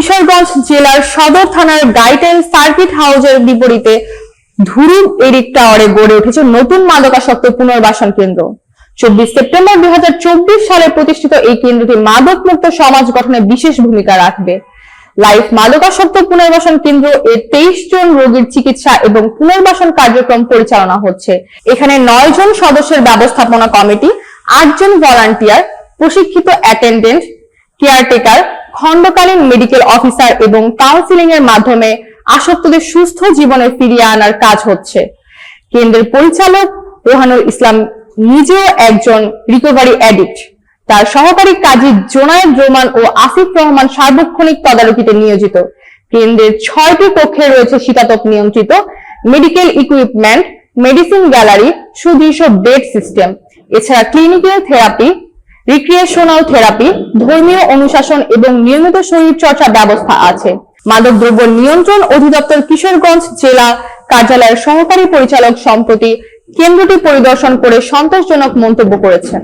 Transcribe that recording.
কিশোরগঞ্জ জেলার সদর থানার গাইটেল সার্কিট হাউসের বিপরীতে ধুরুম এরিক টাওয়ারে গড়ে উঠেছে নতুন মাদকাসক্ত পুনর্বাসন কেন্দ্র। চব্বিশ সেপ্টেম্বর দুই সালে প্রতিষ্ঠিত এই কেন্দ্রটি মাদক মুক্ত সমাজ গঠনে বিশেষ ভূমিকা রাখবে। লাইফ মাদকাসক্ত পুনর্বাসন কেন্দ্র এর তেইশ জন রোগীর চিকিৎসা এবং পুনর্বাসন কার্যক্রম পরিচালনা হচ্ছে। এখানে নয় জন সদস্যের ব্যবস্থাপনা কমিটি আটজন ভলান্টিয়ার, প্রশিক্ষিত অ্যাটেন্ডেন্ট, কেয়ারটেকার খণ্ডকালীন মেডিকেল অফিসার এবং কাউন্সিলিং এর মাধ্যমে আসক্তদের সুস্থ জীবনে ফিরিয়ে আনার কাজ হচ্ছে। কেন্দ্রের পরিচালক রোহানুল ইসলাম নিজেও একজন রিকভারি অ্যাডিক্ট তার সহকারী কাজী জোনায়েদ রোমান ও আসিফ রহমান সার্বক্ষণিক তদারকিতে নিয়োজিত। কেন্দ্রের ছয়টি কক্ষে রয়েছে শীতাতপ নিয়ন্ত্রিত মেডিকেল ইকুইপমেন্ট মেডিসিন গ্যালারি সুদৃশ্য বেড সিস্টেম এছাড়া ক্লিনিক্যাল থেরাপি রিক্রিয়েশনাল থেরাপি ধর্মীয় অনুশাসন এবং নিয়মিত শরীর চর্চা ব্যবস্থা আছে। মাদকদ্রব্য নিয়ন্ত্রণ অধিদপ্তর কিশোরগঞ্জ জেলা কার্যালয়ের সহকারী পরিচালক সম্প্রতি কেন্দ্রটি পরিদর্শন করে সন্তোষজনক মন্তব্য করেছেন।